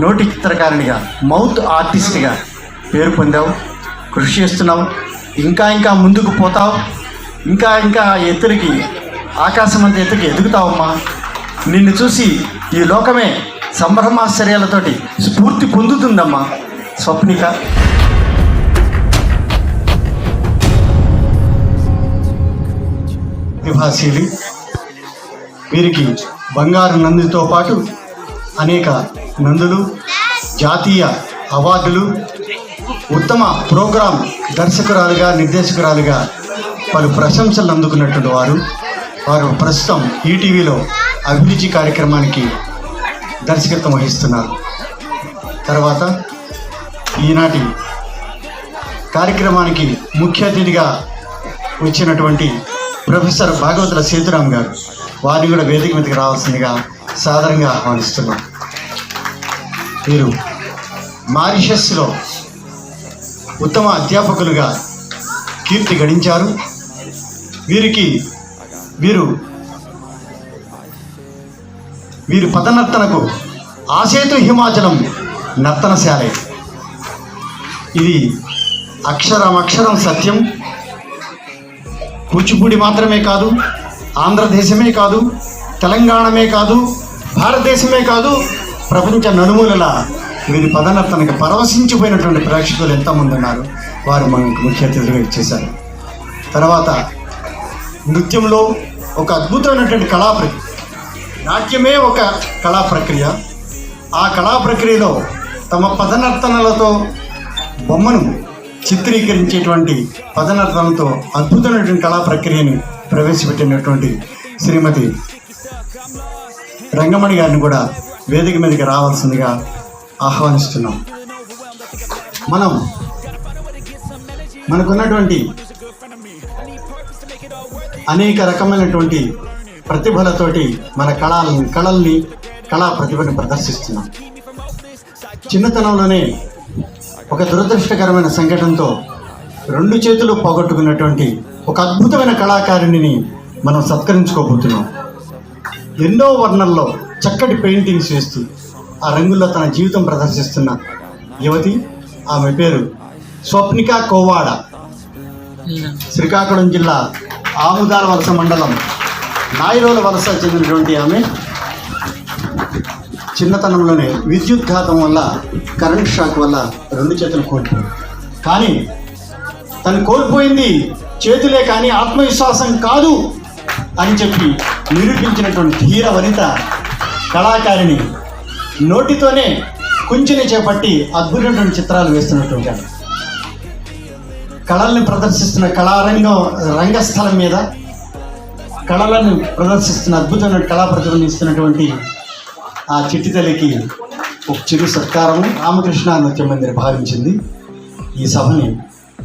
నోటి చిత్రకారునిగా మౌత్ ఆర్టిస్ట్గా పేరు పొందావు. కృషి చేస్తున్నావు. ఇంకా ఇంకా ముందుకు పోతావు. ఇంకా ఇంకా ఎత్తులకి ఆకాశం అంత ఎత్తుకి ఎదుగుతావమ్మా. నిన్ను చూసి ఈ లోకమే సంభ్రమాశ్చర్యాలతోటి స్ఫూర్తి పొందుతుందమ్మా స్వప్నిక. నివాసీలు వీరికి బంగారు నందితో పాటు అనేక నందులు జాతీయ అవార్డులు ఉత్తమ ప్రోగ్రాం దర్శకురాలుగా నిర్దేశకురాలుగా పలు ప్రశంసలు అందుకున్నటువంటి వారు. వారు ప్రస్తుతం ఈటీవీలో అభిరుచి కార్యక్రమానికి దర్శకత్వం వహిస్తున్నారు. తర్వాత ఈనాటి కార్యక్రమానికి ముఖ్య అతిథిగా వచ్చినటువంటి ప్రొఫెసర్ భాగవతుల సేతురాం గారు. వారిని కూడా వేదిక మీదకి రావాల్సిందిగా సాదరంగా ఆహ్వానిస్తున్నాం. మీరు మారిషస్లో ఉత్తమ అధ్యాపకులుగా కీర్తి గడించారు. వీరికి వీరు వీరి పదనర్తనకు ఆసేతు హిమాచలం నర్తనశాలే. ఇది అక్షరం అక్షరం సత్యం. కూచిపూడి మాత్రమే కాదు ఆంధ్రదేశమే కాదు తెలంగాణమే కాదు భారతదేశమే కాదు ప్రపంచ నలుమూలల వీరి పదనర్తనకి పరవశించిపోయినటువంటి ప్రేక్షకులు ఎంతమంది ఉన్నారు. వారు మనకు ముఖ్య అతిథులుగా ఇచ్చేశారు. తర్వాత నృత్యంలో ఒక అద్భుతమైనటువంటి కళా ప్రక్రియ నాట్యమే ఒక కళా ప్రక్రియ. ఆ కళా ప్రక్రియలో తమ పదనర్తనలతో బొమ్మను చిత్రీకరించేటువంటి పదనర్తనతో అద్భుతమైనటువంటి కళా ప్రక్రియని ప్రవేశపెట్టినటువంటి శ్రీమతి రంగమణి గారిని కూడా వేదిక మీదకి రావాల్సిందిగా ఆహ్వానిస్తున్నాం. మనం మనకున్నటువంటి అనేక రకమైనటువంటి ప్రతిభలతోటి మన కళల్ని కళల్ని కళా ప్రతిభని ప్రదర్శిస్తున్నాం. చిన్నతనంలోనే ఒక దురదృష్టకరమైన సంఘటనతో రెండు చేతులు పోగొట్టుకున్నటువంటి ఒక అద్భుతమైన కళాకారిణిని మనం సత్కరించుకోబోతున్నాం. ఎన్నో వర్ణల్లో చక్కటి పెయింటింగ్స్ వేస్తూ ఆ రంగుల్లో తన జీవితం ప్రదర్శిస్తున్న యువతి. ఆమె పేరు స్వప్నిక కోవాడ. శ్రీకాకుళం జిల్లా ఆముదాల వలస మండలం నాయిరోల వలస చెందినటువంటి ఆమె. చిన్నతనంలోనే విద్యుద్ఘాతం వల్ల కరెంట్ షాక్ వల్ల రెండు చేతులు కోల్పోయింది కానీ తను కోల్పోయింది చేతులే కానీ ఆత్మవిశ్వాసం కాదు అని చెప్పి నిరూపించినటువంటి ధీర వనిత కళాకారిణి నోటితోనే కుంచిని చేపట్టి అద్భుతమైనటువంటి చిత్రాలు వేస్తున్నటువంటి ఆమె. కళల్ని ప్రదర్శిస్తున్న కళారంగం రంగస్థలం మీద కళలను ప్రదర్శిస్తున్న అద్భుతమైన కళా ప్రతిభిస్తున్నటువంటి ఆ చిట్టి తల్లికి ఒక చిరు సత్కారం రామకృష్ణ నృత్య మందిర్ భావించింది. ఈ సభని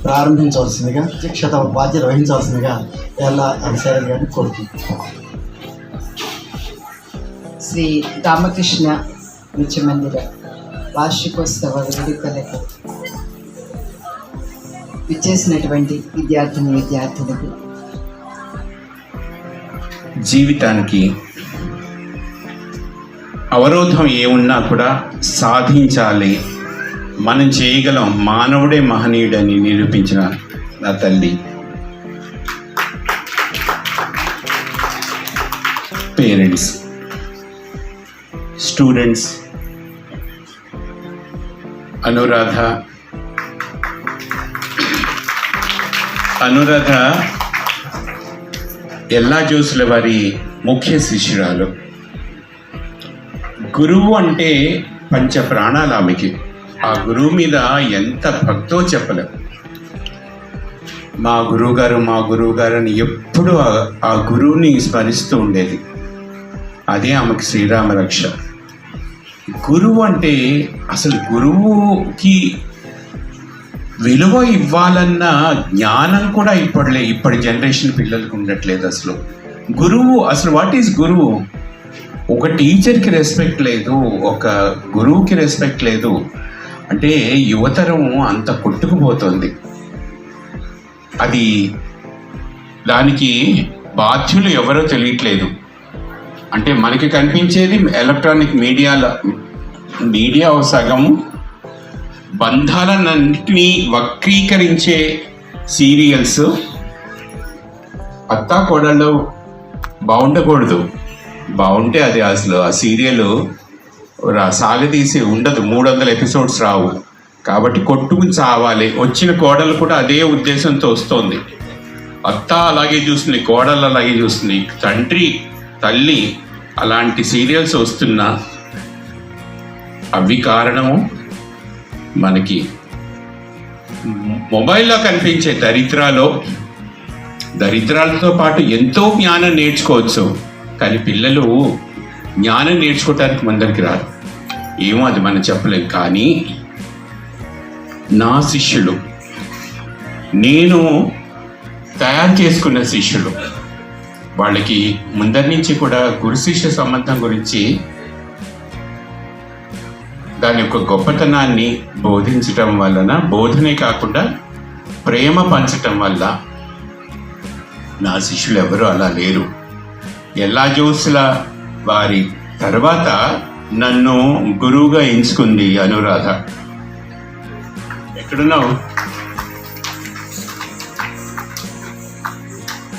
ప్రారంభించవలసిందిగా అధ్యక్షత బాధ్యత వహించవలసిందిగా ఎలా అభిసారి గారిని కోరుతుంది శ్రీ రామకృష్ణ నృత్య మందిర వార్షికోత్సవ వేడుకలకు విచ్చేసినటువంటి విద్యార్థిని విద్యార్థులకు జీవితానికి అవరోధం ఏమున్నా కూడా సాధించాలి. మనం చేయగలం మానవుడే మహనీయుడని నిరూపించిన నా తల్లి. పేరెంట్స్ స్టూడెంట్స్ అనురాధ అనురాధ ఎల్లా జోసుల వారి ముఖ్య శిష్యురాలు గురువు అంటే పంచ ప్రాణాలు ఆమెకి ఆ గురువు మీద ఎంత భక్తో చెప్పలేం మా గురువుగారు మా గురువుగారు అని ఎప్పుడు ఆ- గురువుని స్మరిస్తూ ఉండేది అదే ఆమెకి శ్రీరామ రక్ష గురువు అంటే అసలు గురువుకి విలువ ఇవ్వాలన్న జ్ఞానం కూడా ఇప్పటిలే ఇప్పటి జనరేషన్ పిల్లలకు ఉండట్లేదు అసలు. గురువు అసలు వాట్ ఈస్ గురువు? ఒక టీచర్కి రెస్పెక్ట్ లేదు ఒక గురువుకి రెస్పెక్ట్ లేదు. అంటే యువతరం అంత కొట్టుకుపోతుంది. అది దానికి బాధ్యులు ఎవరో తెలియట్లేదు. అంటే మనకి కనిపించేది ఎలక్ట్రానిక్ మీడియాలో మీడియా సగం బంధాలన్నింటినీ వక్రీకరించే సీరియల్స్ అత్తా కోడళ్ళు బాగుండకూడదు. బాగుంటే అది అసలు ఆ సీరియల్ రా- సాగదీసి ఉండదు. మూడు వందల ఎపిసోడ్స్ రావు. కాబట్టి కొట్టుకుని చావాలి. వచ్చిన కోడలు కూడా అదే ఉద్దేశంతో వస్తోంది. అత్త అలాగే చూస్తుంది కోడలు అలాగే చూస్తుంది. తండ్రి తల్లి అలాంటి సీరియల్స్ వస్తున్నా అవి కారణము మనకి మొబైల్లో కనిపించే దరిద్రాలో దరిద్రాలతో పాటు ఎంతో జ్ఞానం నేర్చుకోవచ్చు. కానీ పిల్లలు జ్ఞానం నేర్చుకోవటానికి ముందరికి రాదు ఏమో అది మనం చెప్పలేం. కానీ నా శిష్యులు నేను తయారు చేసుకున్న శిష్యులు వాళ్ళకి ముందరి నుంచి కూడా గురు శిష్య సంబంధం గురించి దాని యొక్క గొప్పతనాన్ని బోధించటం వలన బోధనే కాకుండా ప్రేమ పంచటం వల్ల నా శిష్యులు ఎవరు అలా లేరు. ఎలా జోసుల వారి తర్వాత నన్ను గురువుగా ఎంచుకుంది అనురాధ. ఎక్కడున్నావు?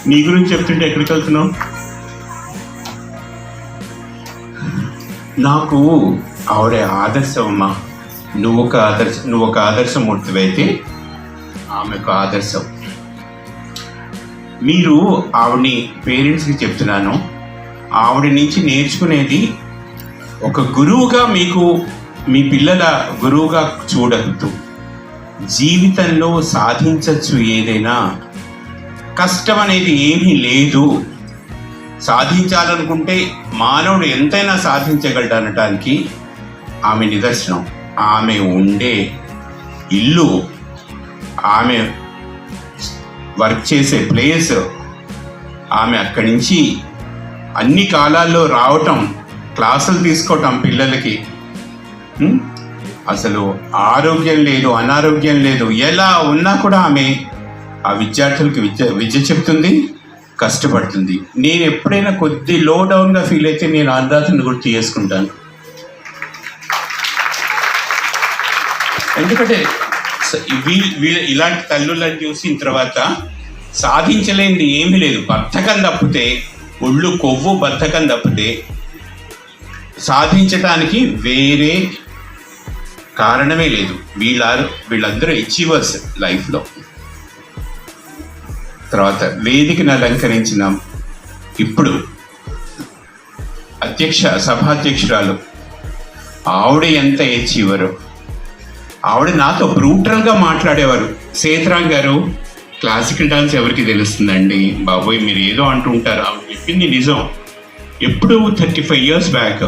నీ గురించి చెప్తుంటే ఎక్కడికి వెళ్తున్నావు? నాకు ఆవిడ ఆదర్శం అమ్మా నువ్వు ఒక ఆదర్శ నువ్వు ఒక ఆదర్శమూర్తివైతే ఆమె ఆమెకు ఆదర్శం. మీరు ఆవిడని పేరెంట్స్కి చెప్తున్నాను. ఆవిడ నుంచి నేర్చుకునేది ఒక గురువుగా మీకు మీ పిల్లల గురువుగా చూడద్దు. జీవితంలో సాధించచ్చు ఏదైనా కష్టం అనేది ఏమీ లేదు. సాధించాలనుకుంటే మానవుడు ఎంతైనా సాధించగలడు అనటానికి ఆమె నిదర్శనం. ఆమె ఉండే ఇల్లు ఆమె వర్క్ చేసే ప్లేస్ ఆమె అక్కడి నుంచి అన్ని కాలాల్లో రావటం క్లాసులు తీసుకోవటం పిల్లలకి. అసలు ఆరోగ్యం లేదు అనారోగ్యం లేదు. ఎలా ఉన్నా కూడా ఆమె ఆ విద్యార్థులకి విద్య విద్య చెప్తుంది కష్టపడుతుంది. నేను ఎప్పుడైనా కొద్ది లో డౌన్గా ఫీల్ అయితే నేను ఆర్ధాతను గుర్తు చేసుకుంటాను. ఎందుకంటే స- వీ- వీ- ఇలాంటి తల్లులను చూసిన తర్వాత సాధించలేనిది ఏమీ లేదు. బద్ధకం తప్పితే ఒళ్ళు కొవ్వు బద్ధకం తప్పితే సాధించటానికి వేరే కారణమే లేదు. వీళ్ళ వీళ్ళందరూ అచీవర్స్ లైఫ్లో. తర్వాత వేదికను అలంకరించిన. ఇప్పుడు అధ్యక్ష సభాధ్యక్షురాలు ఆవిడ ఎంత అచీవరు ఆవిడ నాతో బ్రూటల్గా మాట్లాడేవారు. సేతరాం గారు క్లాసికల్ డాన్స్ ఎవరికి తెలుస్తుందండి? బాబోయ్ మీరు ఏదో అంటూ ఉంటారు. ఆవిడ చెప్పింది నిజం. ఎప్పుడు థర్టీ ఫైవ్ ఇయర్స్ బ్యాక్.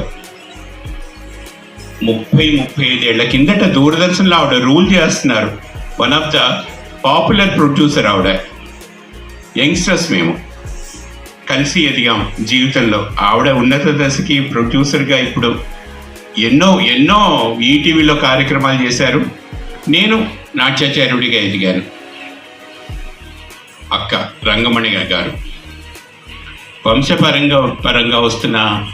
ముప్పై ముప్పై ఐదేళ్ళ కిందట దూరదర్శన్లో ఆవిడ రూల్ చేస్తున్నారు. One of the popular producer ఆవిడ. యంగ్స్టర్స్ మేము కలిసి ఎదిగాం జీవితంలో. ఆవిడ ఉన్నత దశకి ప్రొడ్యూసర్గా ఇప్పుడు ఎన్నో ఎన్నో ఈటీవీలో కార్యక్రమాలు చేశారు. నేను నాట్యాచార్యుడిగా ఎదిగాను. అక్క రంగమణి గారు. వంశపరంగా పరంగా వస్తున్న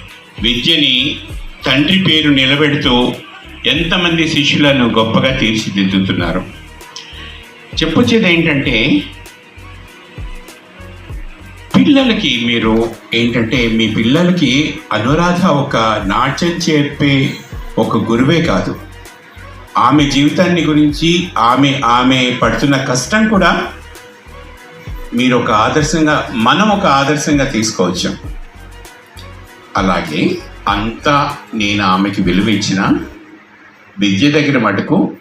విద్యని తండ్రి పేరు నిలబెడుతూ ఎంతమంది శిష్యులను గొప్పగా తీర్చిదిద్దుతున్నారు. చెప్పొచ్చేది ఏంటంటే పిల్లలకి మీరు ఏంటంటే మీ పిల్లలకి అనురాధ ఒక నాట్యం చెప్పే ఒక గురువే కాదు. ఆమె జీవితాన్ని గురించి ఆమె ఆమె పడుతున్న కష్టం కూడా మీరు ఒక ఆదర్శంగా మనం ఒక ఆదర్శంగా తీసుకోవచ్చు. అలాగే అంతా నేను ఆమెకి విలువ ఇచ్చిన విద్య దగ్గర మటుకు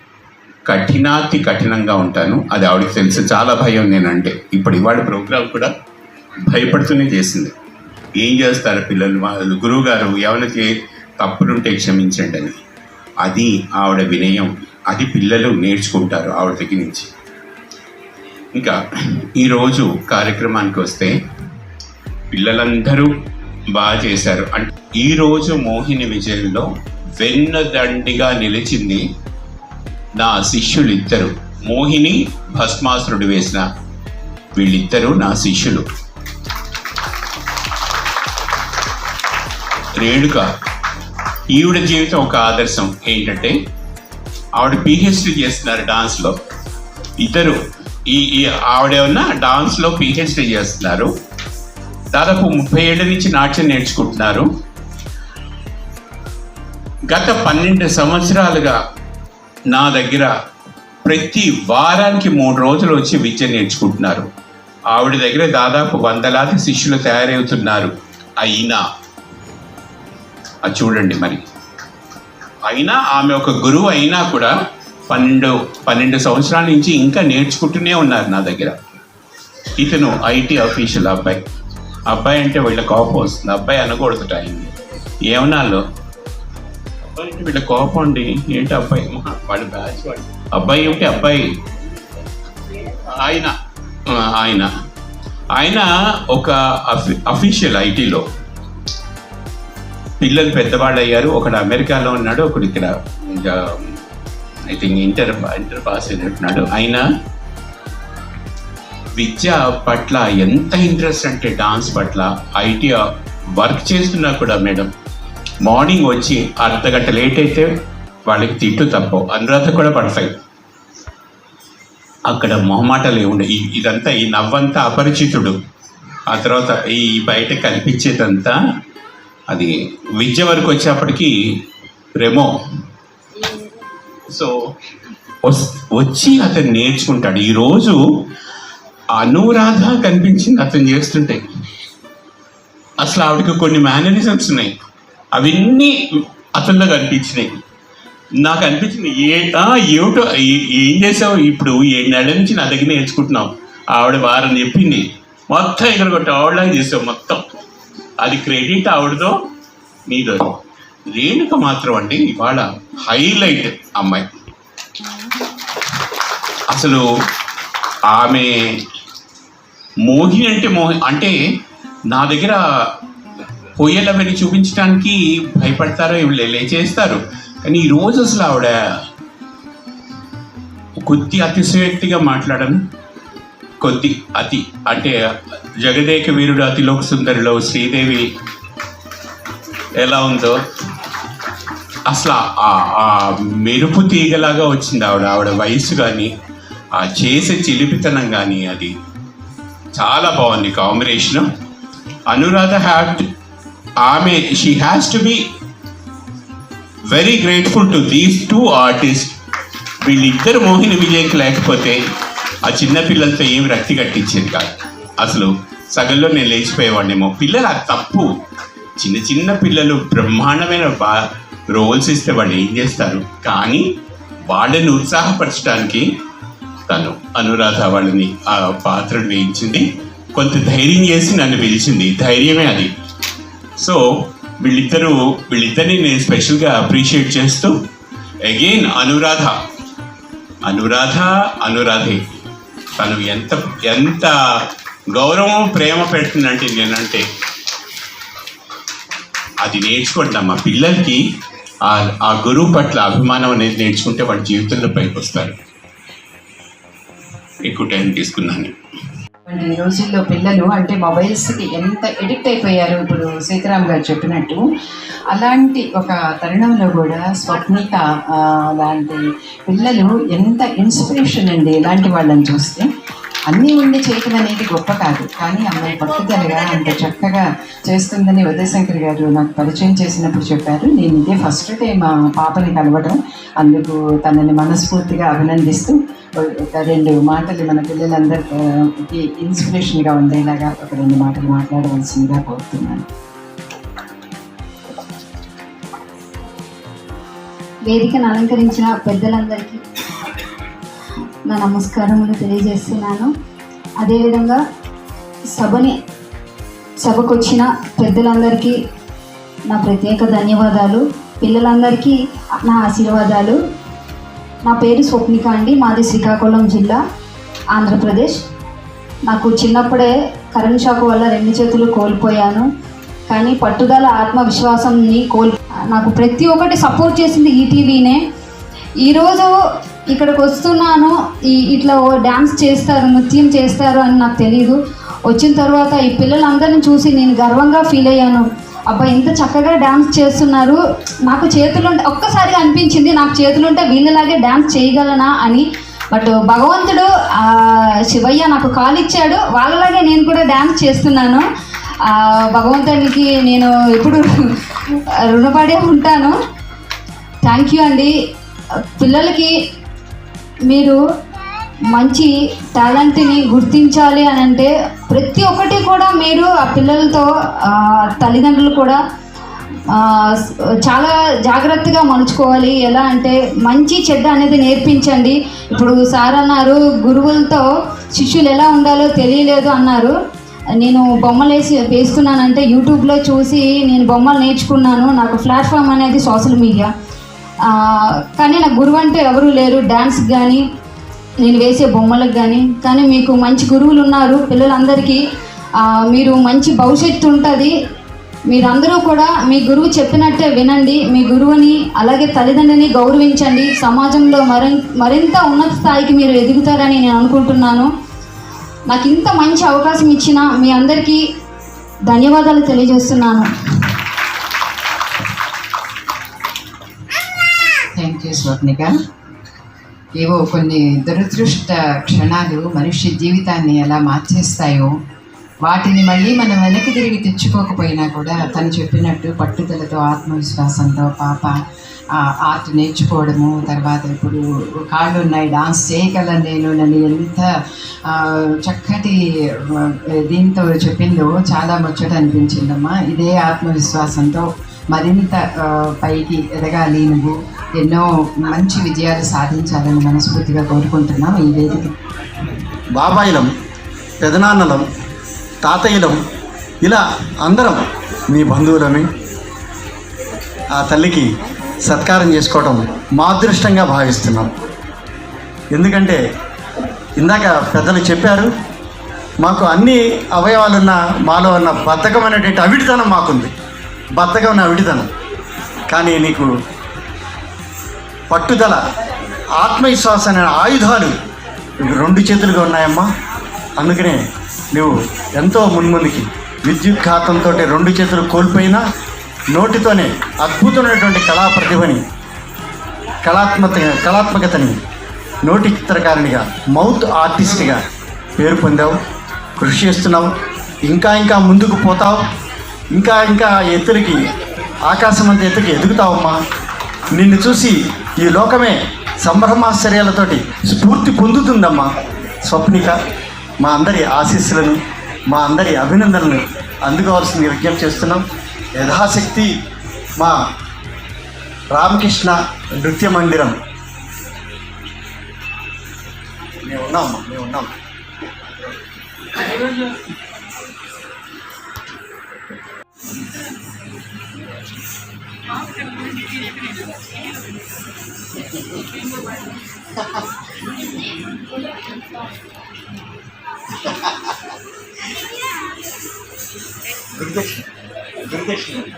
కఠినాతి కఠినంగా ఉంటాను. అది ఆవిడకి తెలుసు చాలా భయం నేనంటే. ఇప్పుడు ఇవాళ ప్రోగ్రాం కూడా భయపడుతూనే చేసింది. ఏం చేస్తారు పిల్లలు? వాళ్ళు గురువుగారు ఎవరికి తప్పులుంటే క్షమించండి అని. అది ఆవిడ వినయం. అది పిల్లలు నేర్చుకుంటారు ఆవిడ దగ్గర నుంచి. ఇంకా ఈరోజు కార్యక్రమానికి వస్తే పిల్లలందరూ బాగా చేశారు. అంటే ఈరోజు మోహిని విజయంలో వెన్నదండిగా నిలిచింది నా శిష్యులు ఇద్దరు మోహిని భస్మాసురుడు వేసిన వీళ్ళిద్దరూ నా శిష్యులు. రేణుక ఈవిడ జీవితం ఒక ఆదర్శం. ఏంటంటే ఆవిడ పిహెచ్డి చేస్తున్నారు డాన్స్లో. ఇద్దరు ఈ ఈ ఆవిడ ఏమన్నా డాన్స్లో పిహెచ్డి చేస్తున్నారు. దాదాపు ముప్పై ఏళ్ళ నుంచి నాట్యం నేర్చుకుంటున్నారు. గత పన్నెండు సంవత్సరాలుగా నా దగ్గర ప్రతి వారానికి మూడు రోజులు వచ్చి విద్య నేర్చుకుంటున్నారు. ఆవిడ దగ్గర దాదాపు వందలాది శిష్యులు తయారవుతున్నారు. అయినా అది చూడండి మరి. అయినా ఆమె ఒక గురువు అయినా కూడా పన్నెండు పన్నెండు సంవత్సరాల నుంచి ఇంకా నేర్చుకుంటూనే ఉన్నారు నా దగ్గర. ఇతను ఐటీ అఫీషియల్ అబ్బాయి. అబ్బాయి అంటే వీళ్ళ కోపం వస్తుంది. అబ్బాయి అనకూడదు టైం. ఏమనాలో? అబ్బాయి అంటే వీళ్ళ కోపం అండి. ఏంటి అబ్బాయి? మహా, బ్యాచ్ వాడు అబ్బాయి ఏమిటి? అబ్బాయి. ఆయన. ఆయన. ఆయన ఒక అఫీ అఫీషియల్ ఐటీలో పిల్లలు పెద్దవాళ్ళు అయ్యారు ఒకడు అమెరికాలో ఉన్నాడు ఒకడు ఇక్కడ I think inter inter pass అయినట్టున్నాడు. ఆయన విద్య పట్ల ఎంత ఇంట్రెస్ట్ అంటే డాన్స్ పట్ల ఐటీ వర్క్ చేస్తున్నా కూడా మేడం. మార్నింగ్ వచ్చి అర్ధ గంట లేట్ అయితే వాళ్ళకి తిట్టు తప్పవు. అనురాధ కూడా పడతాయి. అక్కడ మొహమాటలు ఏముండే ఇదంతా ఈ నవ్వంతా అపరిచితుడు. ఆ తర్వాత ఈ బయట కనిపించేదంతా అది విద్య వరకు వచ్చేప్పటికీ రెమో సో వస్- వచ్చి అతను నేర్చుకుంటాడు. ఈరోజు అనురాధ కనిపించింది అతను చేస్తుంటే. అసలు ఆవిడకి కొన్ని మేనరిజమ్స్ ఉన్నాయి. అవన్నీ అతనిలో కనిపించినాయి. నాకు అనిపించింది ఏ ఏమిటో ఏం చేసావు? ఇప్పుడు ఏడు నెలల నుంచి నా దగ్గర నేర్చుకుంటున్నావు. ఆవిడ వారం చెప్పింది. మొత్తం ఇక్కడ కొట్టి ఆవిడలాగా చేసావు మొత్తం. అది క్రెడిట్ ఆవిడదో నీదో. రేణుక మాత్రం అంటే ఇవాళ హైలైట్ అమ్మాయి. అసలు ఆమె మోహిని అంటే మోహి అంటే నా దగ్గర పొయ్యలు అవి చూపించడానికి భయపడతారో వీళ్ళు లేచేస్తారు. కానీ ఈరోజు అసలు ఆవిడ కొద్ది అతిశయోక్తిగా మాట్లాడను. కొద్ది అతి అంటే జగదేక వీరుడు అతిలోక సుందరిలో శ్రీదేవి ఎలా ఉందో అసలు ఆ- మెరుపు తీగలాగా వచ్చింది ఆవిడ ఆవిడ వయసు కానీ ఆ చేసే చిలిపితనం కానీ అది చాలా బాగుంది కాంబినేషన్. అనురాధ హ్యావ్ ఆమె she has to be very grateful to these two artist వీళ్ళిద్దరు మోహిని విజయ్కి లేకపోతే ఆ చిన్న పిల్లలతో ఏమి రక్తి కట్టించేది కాదు. అసలు సగంలో నేను లేచిపోయేవాడినేమో. పిల్లలు అది తప్పు. చిన్న చిన్న పిల్లలు బ్రహ్మాండమైన బా రోల్స్ ఇస్తే వాళ్ళు ఏం చేస్తారు? కానీ వాళ్ళని ఉత్సాహపరచడానికి తను అనురాధ వాళ్ళని ఆ పాత్రను వేయించింది. కొంత ధైర్యం చేసి నన్ను పిలిచింది. ధైర్యమే అది. సో వీళ్ళిద్దరూ వీళ్ళిద్దరిని నేను స్పెషల్గా అప్రిషియేట్ చేస్తూ అగైన్ అనురాధ. అనురాధ అనురాధే. తను ఎంత ఎంత గౌరవం ప్రేమ పెడుతుందంటే నేనంటే అది నేర్చుకోండి మా పిల్లలకి ఆ ఆ గురువు పట్ల అభిమానం అనేది నేర్చుకుంటే వాళ్ళ జీవితంలో పైకి వస్తారు. ఎక్కువ టైం తీసుకున్నాను. అంటే ఈ రోజుల్లో పిల్లలు అంటే మొబైల్స్కి ఎంత ఎడిక్ట్ అయిపోయారు ఇప్పుడు సీతారాం గారు చెప్పినట్టు అలాంటి ఒక తరుణంలో కూడా స్వప్నిక లాంటి పిల్లలు ఎంత ఇన్స్పిరేషన్ అండి ఇలాంటి వాళ్ళని చూస్తే. అన్నీ ఉండి చేయటం అనేది గొప్ప కాదు. కానీ అమ్మాయి పట్టుదలగా అంత చక్కగా చేస్తుందని ఉదయశంకర్ గారు నాకు పరిచయం చేసినప్పుడు చెప్పారు. నేను ఇదే ఫస్ట్ టైం మా పాపని కలవడం అందుకు తనని మనస్ఫూర్తిగా అభినందిస్తూ ఒక రెండు మాటలు మన పిల్లలందరికీ ఇన్స్పిరేషన్గా ఉండేలాగా ఒక రెండు మాటలు మాట్లాడవలసిందిగా కోరుతున్నాను. వేదికను అలంకరించిన పెద్దలందరికీ నా నమస్కారములు తెలియజేస్తున్నాను. అదేవిధంగా సభని సభకు వచ్చిన పెద్దలందరికీ నా ప్రత్యేక ధన్యవాదాలు. పిల్లలందరికీ నా ఆశీర్వాదాలు. నా పేరు స్వప్నిక అండి. మాది శ్రీకాకుళం జిల్లా ఆంధ్రప్రదేశ్. నాకు చిన్నప్పుడే కరెంట్ షాక్ వల్ల రెండు చేతులు కోల్పోయాను. కానీ పట్టుదల ఆత్మవిశ్వాసంని కోల్ నాకు ప్రతి ఒక్కటి సపోర్ట్ చేసింది ఈటీవీనే ఈరోజు ఇక్కడికి వస్తున్నాను. ఈ ఇట్లా ఓ డ్యాన్స్ చేస్తారు నృత్యం చేస్తారు అని నాకు తెలియదు వచ్చిన తర్వాత ఈ పిల్లలందరిని చూసి నేను గర్వంగా ఫీల్ అయ్యాను. అబ్బా ఇంత చక్కగా డ్యాన్స్ చేస్తున్నారు. నాకు చేతులు ఉంటే ఒక్కసారిగా అనిపించింది నాకు చేతులు ఉంటే వీళ్ళలాగే డ్యాన్స్ చేయగలనా అని. బట్ భగవంతుడు శివయ్య నాకు కాల్ ఇచ్చాడు. వాళ్ళలాగే నేను కూడా డ్యాన్స్ చేస్తున్నాను. భగవంతునికి నేను ఎప్పుడు రుణపడే ఉంటాను. థ్యాంక్ యూ అండి. పిల్లలకి మీరు మంచి టాలెంట్ని గుర్తించాలి అని అంటే ప్రతి ఒక్కటి కూడా మీరు ఆ పిల్లలతో తల్లిదండ్రులు కూడా చాలా జాగ్రత్తగా మలుచుకోవాలి. ఎలా అంటే మంచి చెడ్డ అనేది నేర్పించండి. ఇప్పుడు సార్ అన్నారు గురువులతో శిష్యులు ఎలా ఉండాలో తెలియలేదు అన్నారు. నేను బొమ్మలు వేసి వేస్తున్నానంటే యూట్యూబ్లో చూసి నేను బొమ్మలు నేర్చుకున్నాను. నాకు ప్లాట్ఫామ్ అనేది సోషల్ మీడియా. కానీ నాకు గురువు అంటే ఎవరూ లేరు. డ్యాన్స్ కానీ నేను వేసే బొమ్మలకు కానీ కానీ మీకు మంచి గురువులు ఉన్నారు. పిల్లలందరికీ మీరు మంచి భవిష్యత్తు ఉంటుంది. మీరందరూ కూడా మీ గురువు చెప్పినట్టే వినండి. మీ గురువుని అలాగే తల్లిదండ్రిని గౌరవించండి. సమాజంలో మరి మరింత ఉన్నత స్థాయికి మీరు ఎదుగుతారని నేను అనుకుంటున్నాను. నాకు ఇంత మంచి అవకాశం ఇచ్చిన మీ అందరికీ ధన్యవాదాలు తెలియజేస్తున్నాను. థ్యాంక్ యూ స్వప్నిక ఏవో కొన్ని దురదృష్ట క్షణాలు మనిషి జీవితాన్ని ఎలా మార్చేస్తాయో వాటిని మళ్ళీ మనం వెనక్కి తిరిగి తెచ్చుకోకపోయినా కూడా తను చెప్పినట్టు పట్టుదలతో ఆత్మవిశ్వాసంతో పాప ఆర్ట్ నేర్చుకోవడము తర్వాత ఇప్పుడు కాళ్ళు ఉన్నాయి డాన్స్ చేయగలను నేను నన్ను ఎంత చక్కటి దీంతో చెప్పిందో చాలా ముచ్చట అనిపించిందమ్మా. ఇదే ఆత్మవిశ్వాసంతో మరింత పైకి ఎదగాలి నువ్వు. ఎన్నో మంచి విజయాలు సాధించాలని మనస్ఫూర్తిగా కోరుకుంటున్నాం ఈ వేదిక. బాబాయిలం పెదనాన్నలం తాతయ్యలం ఇలా అందరం మీ బంధువులని ఆ తల్లికి సత్కారం చేసుకోవడం మా అదృష్టంగా భావిస్తున్నాం. ఎందుకంటే ఇందాక పెద్దలు చెప్పారు మాకు అన్ని అవయవాలున్న మాలో ఉన్న బద్ధకమైనటువంటి అవిడితనం మాకుంది. బద్ధకం అవిడితనం. కానీ నీకు పట్టుదల ఆత్మవిశ్వాసం అనే ఆయుధాలు రెండు చేతులుగా ఉన్నాయమ్మా. అందుకనే నువ్వు ఎంతో మున్ముందుకి విద్యుత్ ఘాతంతో రెండు చేతులు కోల్పోయినా నోటితోనే అద్భుతమైనటువంటి కళా ప్రతిభని కళాత్మక కళాత్మకతని నోటి చిత్రకారునిగా మౌత్ ఆర్టిస్ట్గా పేరు పొందావు కృషి చేస్తున్నావు ఇంకా ఇంకా ముందుకు పోతావు ఇంకా ఇంకా ఎత్తులకి ఆకాశం అంత ఎత్తుకి ఎదుగుతావమ్మా. నిన్ను చూసి ఈ లోకమే సంభ్రమాశ్చర్యాలతోటి స్ఫూర్తి పొందుతుందమ్మా. స్వప్నిక మా అందరి ఆశీస్సులను మా అందరి అభినందనలు అందుకోవాల్సింది విజ్ఞప్తి చేస్తున్నాం. యథాశక్తి మా రామకృష్ణ నృత్య మందిరం. మేము ఉన్నాం మేము ఉన్నాం. Гордочный. Гордочный.